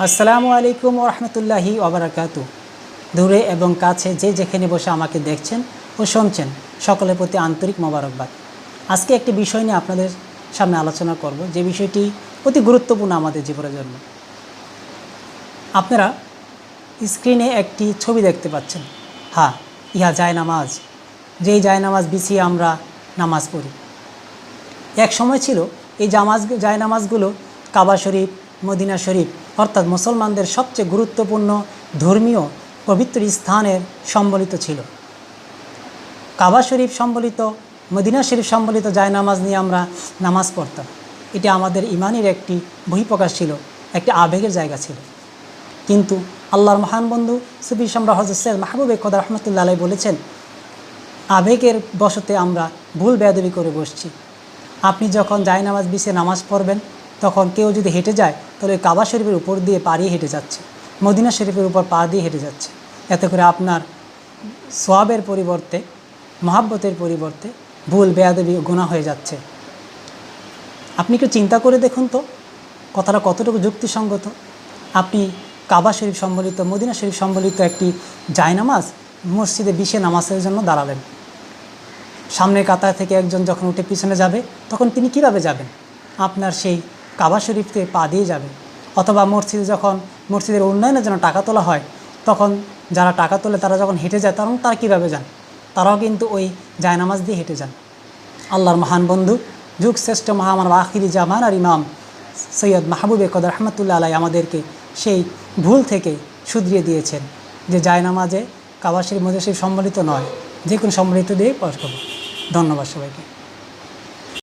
আসসালামু আলাইকুম রহমতুল্লাহি ওবরাকাতু দূরে এবং কাছে যে যেখানে বসে আমাকে দেখছেন ও শুনছেন, সকলের প্রতি আন্তরিক মোবারকবাদ। আজকে একটি বিষয় নিয়ে আপনাদের সামনে আলোচনা করব, যে বিষয়টি অতি গুরুত্বপূর্ণ আমাদের জীবনের জন্য। আপনারা স্ক্রিনে একটি ছবি দেখতে পাচ্ছেন। হ্যাঁ ইহা যায় নামাজ যেই যায় নামাজ বিছিয়ে আমরা নামাজ পড়ি। এক সময় ছিল, এই জামাজ যায় নামাজগুলো কাবা শরীফ, মদিনা শরীফ অর্থাৎ মুসলমানদের সবচেয়ে গুরুত্বপূর্ণ ধর্মীয় পবিত্র স্থানের সম্বলিত ছিল। কাবা শরীফ সম্বলিত, মদিনা শরীফ সম্বলিত যায় নামাজ নিয়ে আমরা নামাজ পড়তাম। এটি আমাদের ইমানের একটি বহিঃপ্রকাশ ছিল, একটি আবেগের জায়গা ছিল। কিন্তু আল্লাহর মহান বন্ধু সুফি সম্রাট হজরত সৈয়দ মাহবুব খোদা রহমতুল্লাহ বলেছেন, আবেগের বশতে আমরা ভুল বেয়াদবি করে বসছি। আপনি যখন যায় নামাজ বিছে নামাজ পড়বেন তখন কেউ যদি হেঁটে যায়, তাহলে কাবা শরীফের উপর দিয়ে পাড়িয়ে হেঁটে যাচ্ছে। মদিনা শরীফের উপর পা দিয়ে হেঁটে যাচ্ছে। এতে করে আপনার সোয়াবের পরিবর্তে, মহাব্বতের পরিবর্তে ভুল, বেয়াদবি গুণা হয়ে যাচ্ছে। আপনি একটু চিন্তা করে দেখুন তো, কথাটা কতটুকু যুক্তিসঙ্গত। আপনি কাবা শরীফ সম্বলিত, মদিনা শরীফ সম্বলিত একটি জায়নামাজ মসজিদে বিশে নামাজের জন্য দাঁড়ালেন। সামনের কাতার থেকে একজন যখন উঠে পিছনে যাবে, তখন তিনি কীভাবে যাবেন? আপনার সেই কাবা শরীফকে পা দিয়ে যাবে। অথবা মসজিদে যখন, মসজিদের উন্নয়নের জন্য টাকা তোলা হয়, তখন যারা টাকা তোলে তারা যখন হেঁটে যায়, তখন তারা কীভাবে যান? তারাও কিন্তু ওই জায়নামাজ দিয়ে হেঁটে যান। আল্লাহর মহান বন্ধু, যুগ শ্রেষ্ঠ মহামান আখিরি জামান আর ইমাম সৈয়দ মাহবুবে কদ রহমতুল্লাহ আলাই আমাদেরকে সেই ভুল থেকে শুধরিয়ে দিয়েছেন যে জায়নামাজে, কাবা শরীফ মজা শরীফ সম্বলিত নয়, যে কোনো সম্বলিত দিয়ে পাশ করব। ধন্যবাদ সবাইকে।